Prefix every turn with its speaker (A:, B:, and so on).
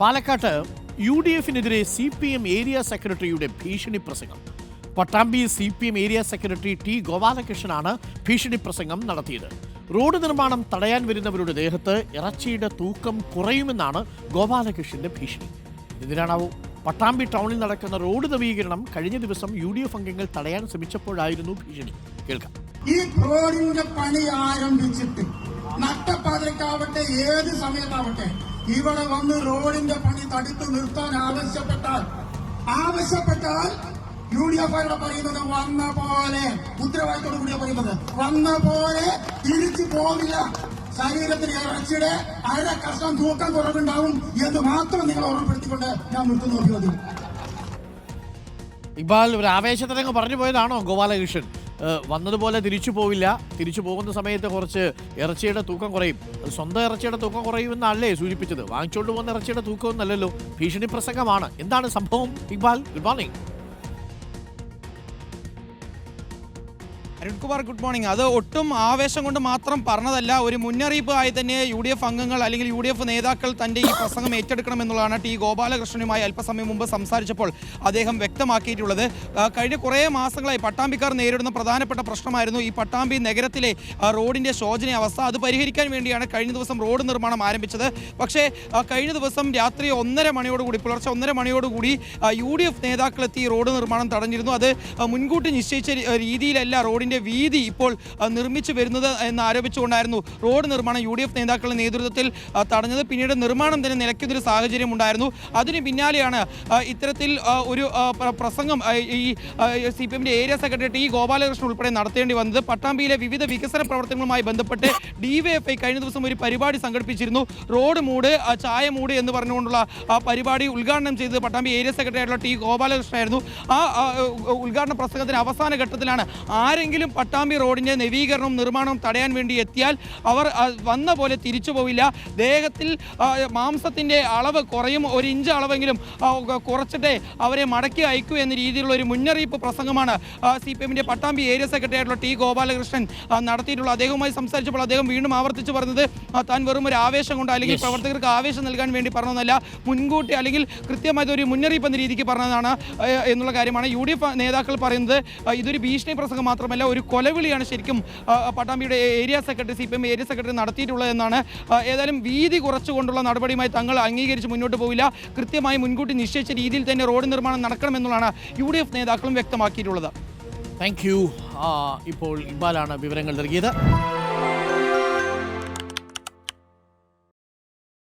A: പാലക്കാട്ട് U D എഫിനെതിരെ C P M area secretary ഭീഷണി പ്രസംഗം. Pattambi C P M area secretary T ഗോപാലകൃഷ്ണനാണ് ഭീഷണി പ്രസംഗം നടത്തിയത്. റോഡ് നിർമ്മാണം തടയാൻ വരുന്നവരുടെ ദേഹത്ത് ഇറച്ചിയുടെ തൂക്കം കുറയുമെന്നാണ് ഗോപാലകൃഷ്ണന്റെ ഭീഷണി. എന്തിനാണാവോ പട്ടാമ്പി ടൗണിൽ നടക്കുന്ന റോഡ് നവീകരണം കഴിഞ്ഞ ദിവസം യു ഡി എഫ് അംഗങ്ങൾ തടയാൻ ശ്രമിച്ചപ്പോഴായിരുന്നു ഭീഷണി. കേൾക്കാം.
B: ഈ റോഡിന്റെ പണി ആരംഭിച്ചിട്ട് നട്ടപ്പാതിരക്കാവട്ടെ ഏത് സമയത്താവട്ടെ ഇവിടെ വന്ന് റോഡിന്റെ പണി തടുത്തു നിർത്താൻ ആവശ്യപ്പെട്ടാൽ ആവശ്യപ്പെട്ടാൽ യു ഡി എഫ് ആരുടെ പറയുന്നത് വന്ന പോലെ ഉത്തരവാദിത്തോട് കൂടിയ പറയുന്നത്. വന്ന പോലെ തിരിച്ചു പോകില്ല ശരീരത്തിന് ഇറച്ചിയുടെ അര കഷ്ടം തൂക്കം കുറവുണ്ടാവും എന്ന് മാത്രം നിങ്ങൾ ഓർമ്മപ്പെടുത്തിക്കൊണ്ട് ഞാൻ നിർത്തുന്നു ചോദ്യം
A: ഇക്ബാൽ ഒരു ആവേശത്തിനങ്ങ് പറഞ്ഞു പോയതാണോ ഗോപാലകൃഷ്ണൻ? വന്നതുപോലെ തിരിച്ചു പോവില്ല. തിരിച്ചു പോകുന്ന സമയത്ത് കുറച്ച് ഇറച്ചിയുടെ തൂക്കം കുറയും. സ്വന്തം ഇറച്ചിയുടെ തൂക്കം കുറയുമെന്നല്ലേ സൂചിപ്പിച്ചത്. വാങ്ങിച്ചുകൊണ്ട് പോകുന്ന ഇറച്ചിയുടെ തൂക്കം ഒന്നല്ലല്ലോ ഭീഷണി പ്രസംഗമാണ്. എന്താണ് സംഭവം Iqbal? Good morning
C: Arunkumar good morning. അത് ഒട്ടും ആവേശം കൊണ്ട് മാത്രം പറഞ്ഞതല്ല ഒരു മുന്നറിയിപ്പ് ആയി തന്നെ യു ഡി എഫ് അംഗങ്ങൾ അല്ലെങ്കിൽ യു ഡി എഫ് നേതാക്കൾ തന്റെ ഈ പ്രസംഗം ഏറ്റെടുക്കണം എന്നുള്ളതാണ് ടി ഗോപാലകൃഷ്ണനുമായി അല്പസമയം മുമ്പ് സംസാരിച്ചപ്പോൾ അദ്ദേഹം വ്യക്തമാക്കിയിട്ടുള്ളത്. കഴിഞ്ഞ കുറേ മാസങ്ങളായി പട്ടാമ്പിക്കാർ നേരിടുന്ന പ്രധാനപ്പെട്ട പ്രശ്നമായിരുന്നു ഈ പട്ടാമ്പി നഗരത്തിലെ റോഡിന്റെ ശോചന അവസ്ഥ. അത് പരിഹരിക്കാൻ വേണ്ടിയാണ് കഴിഞ്ഞ ദിവസം റോഡ് നിർമ്മാണം ആരംഭിച്ചത്. പക്ഷേ കഴിഞ്ഞ ദിവസം രാത്രി ഒന്നര മണിയോടുകൂടി പുലർച്ചെ ഒന്നര മണിയോടുകൂടി യു ഡി എഫ് നേതാക്കൾ എത്തി റോഡ് നിർമ്മാണം തടഞ്ഞിരുന്നു. അത് മുൻകൂട്ടി നിശ്ചയിച്ച രീതിയിലല്ല റോഡിന്റെ വീതി ഇപ്പോൾ നിർമ്മിച്ചു വരുന്നത് എന്ന് ആരോപിച്ചുകൊണ്ടായിരുന്നു റോഡ് നിർമ്മാണം യു ഡി എഫ് നേതാക്കളുടെ നേതൃത്വത്തിൽ തടഞ്ഞത്. പിന്നീട് നിർമ്മാണം തന്നെ നിലയ്ക്കുന്നൊരു സാഹചര്യം ഉണ്ടായിരുന്നു അതിന് പിന്നാലെയാണ് ഇത്തരത്തിൽ ഒരു പ്രസംഗം ഈ സി പി എമ്മിന്റെ ഏരിയ സെക്രട്ടറി ടി ഗോപാലകൃഷ്ണൻ ഉൾപ്പെടെ നടത്തേണ്ടി വന്നത് പട്ടാമ്പിയിലെ വിവിധ വികസന പ്രവർത്തനങ്ങളുമായി ബന്ധപ്പെട്ട് ഡിവൈഎഫ്ഐ കഴിഞ്ഞ ദിവസം ഒരു പരിപാടി സംഘടിപ്പിച്ചിരുന്നു. റോഡ് മൂട് ചായ മൂട് എന്ന് പറഞ്ഞുകൊണ്ടുള്ള ആ പരിപാടി ഉദ്ഘാടനം ചെയ്തത് പട്ടാമ്പി ഏരിയ സെക്രട്ടറി ആയിട്ടുള്ള ടി ഗോപാലകൃഷ്ണനായിരുന്നു. ആയിരുന്നു ആ, ഉദ്ഘാടന പ്രസംഗത്തിന് അവസാന ഘട്ടത്തിലാണ് ആരെങ്കിലും പട്ടാമ്പി റോഡിന്റെ നവീകരണവും നിർമ്മാണവും തടയാൻ വേണ്ടി എത്തിയാൽ അവർ വന്ന പോലെ തിരിച്ചു പോവില്ല. ദേഹത്തിൽ മാംസത്തിന്റെ അളവ് കുറയും. ഒരു ഇഞ്ച് അളവെങ്കിലും കുറച്ചിട്ടേ അവരെ മടക്കി അയക്കൂ എന്ന രീതിയിലുള്ള ഒരു മുന്നറിയിപ്പ് പ്രസംഗമാണ് സി പി എമ്മിന്റെ പട്ടാമ്പി ഏരിയ സെക്രട്ടറി ആയിട്ടുള്ള ടി ഗോപാലകൃഷ്ണൻ നടത്തിയിട്ടുള്ള അദ്ദേഹവുമായി സംസാരിച്ചപ്പോൾ അദ്ദേഹം വീണ്ടും ആവർത്തിച്ച് പറഞ്ഞത് താൻ വെറും ഒരു ആവേശം കൊണ്ട് അല്ലെങ്കിൽ പ്രവർത്തകർക്ക് ആവേശം നൽകാൻ വേണ്ടി പറഞ്ഞതല്ല മുൻകൂട്ടി അല്ലെങ്കിൽ കൃത്യമായത് ഒരു മുന്നറിയിപ്പ് എന്ന രീതിക്ക് പറഞ്ഞതാണ് എന്നുള്ള കാര്യമാണ്. യു ഡി എഫ് നേതാക്കൾ പറയുന്നത് ഇതൊരു ഭീഷണി പ്രസംഗം മാത്രമല്ല ഒരു കൊലവിളിയാണ് ശരിക്കും പട്ടാമ്പിയുടെ area secretary C P M area secretary നടത്തിയിട്ടുള്ളത് എന്നാണ്. ഏതായാലും വീതി കുറച്ചുകൊണ്ടുള്ള നടപടിയുമായി തങ്ങൾ അംഗീകരിച്ച് മുന്നോട്ട് പോവില്ല. കൃത്യമായി മുൻകൂട്ടി നിശ്ചയിച്ച രീതിയിൽ തന്നെ റോഡ് നിർമ്മാണം നടക്കണമെന്നുള്ളതാണ് യു ഡി എഫ് നേതാക്കളും വ്യക്തമാക്കിയിട്ടുള്ളത്.
A: താങ്ക് യു ഇപ്പോൾ ഇക്ബാലാണ് വിവരങ്ങൾ നൽകിയത്.